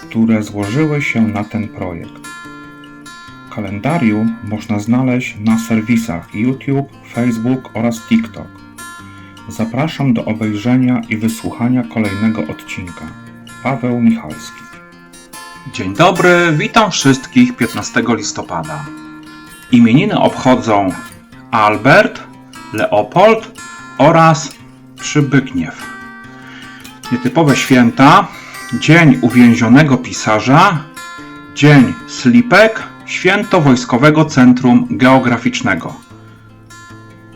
które złożyły się na ten projekt. Kalendarium można znaleźć na serwisach YouTube, Facebook oraz TikTok. Zapraszam do obejrzenia i wysłuchania kolejnego odcinka. Paweł Michalski. Dzień dobry, witam wszystkich 15 listopada. Imieniny obchodzą Albert, Leopold oraz Przybygniew. Nietypowe święta, Dzień Uwięzionego Pisarza, Dzień Slipek, Święto Wojskowego Centrum Geograficznego.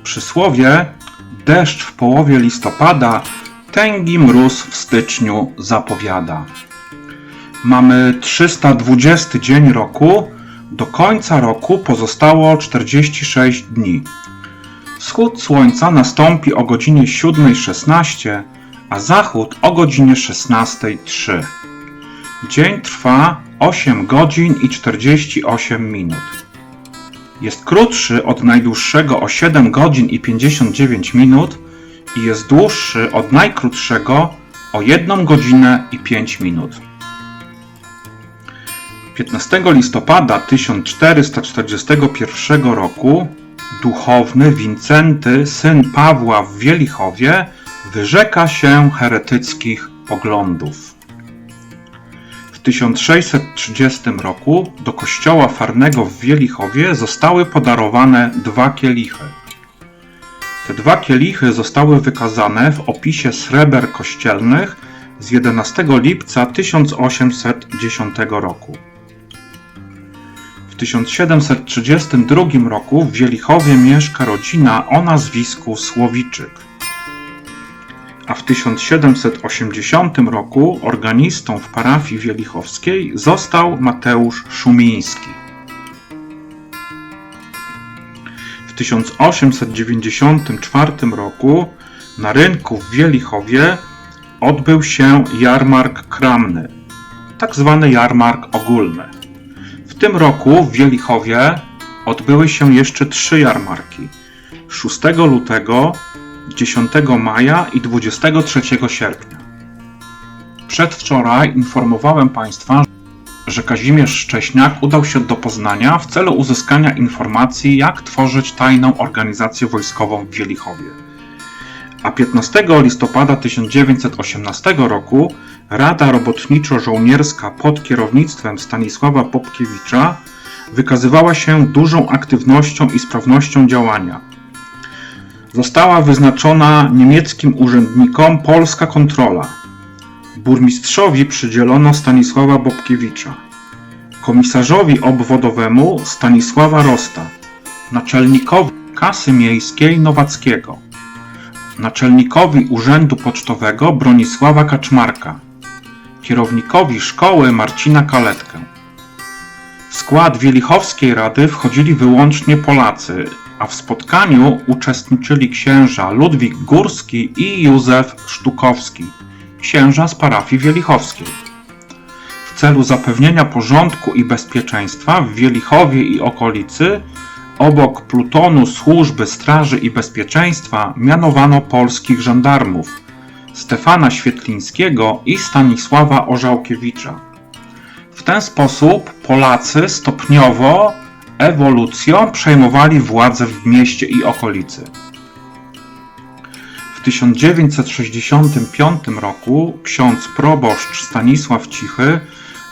Przysłowie Deszcz w połowie listopada, tęgi mróz w styczniu zapowiada. Mamy 320 dzień roku, do końca roku pozostało 46 dni. Wschód słońca nastąpi o godzinie 7.16, a zachód o godzinie 16.03. Dzień trwa 8 godzin i 48 minut. Jest krótszy od najdłuższego o 7 godzin i 59 minut i jest dłuższy od najkrótszego o 1 godzinę i 5 minut. 15 listopada 1441 roku duchowny Wincenty, syn Pawła w Wielichowie, wyrzeka się heretyckich poglądów. W 1630 roku do kościoła farnego w Wielichowie zostały podarowane dwa kielichy. Te dwa kielichy zostały wykazane w opisie sreber kościelnych z 11 lipca 1810 roku. W 1732 roku w Wielichowie mieszka rodzina o nazwisku Słowiczyk. A w 1780 roku organistą w parafii wielichowskiej został Mateusz Szumiński. W 1894 roku na rynku w Wielichowie odbył się jarmark kramny, tak zwany jarmark ogólny. W tym roku w Wielichowie odbyły się jeszcze trzy jarmarki: 6 lutego, 10 maja i 23 sierpnia. Przedwczoraj informowałem Państwa, że Kazimierz Szcześniak udał się do Poznania w celu uzyskania informacji, jak tworzyć tajną organizację wojskową w Wielichowie. A 15 listopada 1918 roku Rada Robotniczo-Żołnierska pod kierownictwem Stanisława Popkiewicza wykazywała się dużą aktywnością i sprawnością działania. Została wyznaczona niemieckim urzędnikom polska kontrola. Burmistrzowi przydzielono Stanisława Bobkiewicza, komisarzowi obwodowemu Stanisława Rosta, naczelnikowi kasy miejskiej Nowackiego, naczelnikowi urzędu pocztowego Bronisława Kaczmarka, kierownikowi szkoły Marcina Kaletkę. W skład Wielichowskiej Rady wchodzili wyłącznie Polacy, a w spotkaniu uczestniczyli księża Ludwik Górski i Józef Sztukowski, księża z parafii wielichowskiej. W celu zapewnienia porządku i bezpieczeństwa w Wielichowie i okolicy obok plutonu służby straży i bezpieczeństwa mianowano polskich żandarmów Stefana Świetlińskiego i Stanisława Orzałkiewicza. W ten sposób Polacy stopniowo ewolucją przejmowali władzę w mieście i okolicy. W 1965 roku ksiądz proboszcz Stanisław Cichy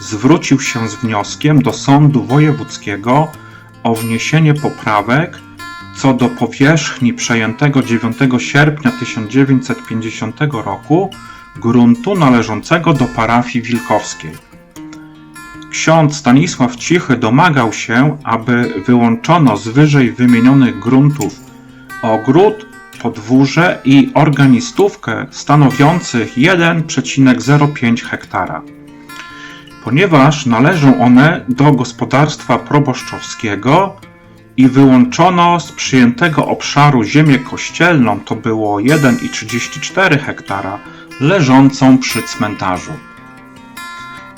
zwrócił się z wnioskiem do Sądu Wojewódzkiego o wniesienie poprawek co do powierzchni przejętego 9 sierpnia 1950 roku gruntu należącego do parafii wilkowskiej. Ksiądz Stanisław Cichy domagał się, aby wyłączono z wyżej wymienionych gruntów ogród, podwórze i organistówkę stanowiących 1,05 hektara. ponieważ należą one do gospodarstwa proboszczowskiego i wyłączono z przyjętego obszaru ziemię kościelną, to było 1,34 hektara, leżącą przy cmentarzu.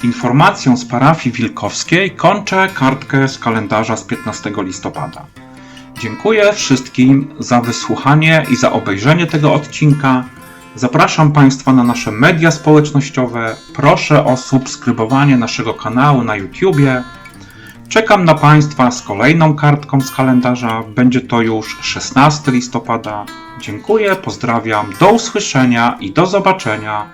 Informacją z parafii wilkowskiej kończę kartkę z kalendarza z 15 listopada. Dziękuję wszystkim za wysłuchanie i za obejrzenie tego odcinka. Zapraszam Państwa na nasze media społecznościowe. Proszę o subskrybowanie naszego kanału na YouTubie. Czekam na Państwa z kolejną kartką z kalendarza. Będzie to już 16 listopada. Dziękuję, pozdrawiam, do usłyszenia i do zobaczenia.